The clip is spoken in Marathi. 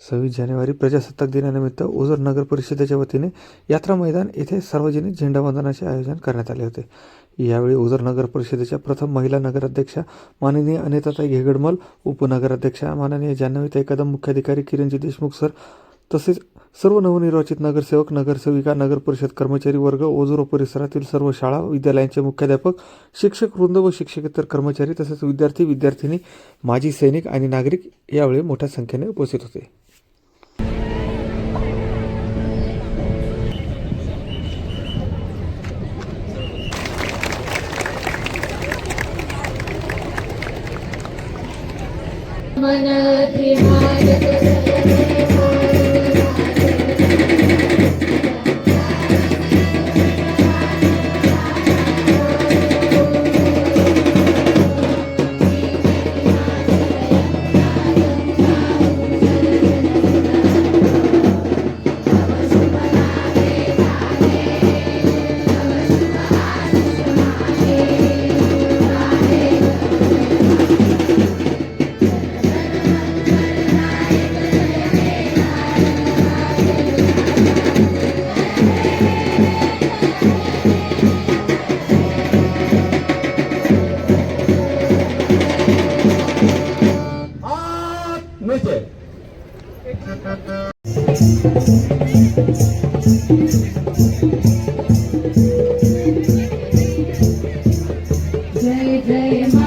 सव्वीस जानेवारी प्रजासत्ताक दिनानिमित्त ओझर नगर परिषदेच्या वतीने यात्रा मैदान येथे सार्वजनिक झेंडावंदनाचे आयोजन करण्यात आले होते. यावेळी ओझर नगर परिषदेच्या प्रथम महिला नगराध्यक्षा माननीय अनिताताई घेगडमल उपनगराध्यक्षा माननीय जान्हवीताई कदम मुख्याधिकारी किरणजी देशमुख सर तसेच सर्व नवनिर्वाचित नगरसेवक नगरसेविका नगर परिषद कर्मचारी वर्ग ओझर परिसरातील सर्व शाळा विद्यालयांचे मुख्याध्यापक शिक्षक वृंद व शिक्षकेतर कर्मचारी तसेच विद्यार्थी विद्यार्थिनी माजी सैनिक आणि नागरिक यावेळी मोठ्या संख्येने उपस्थित होते. हात Jay, Jay,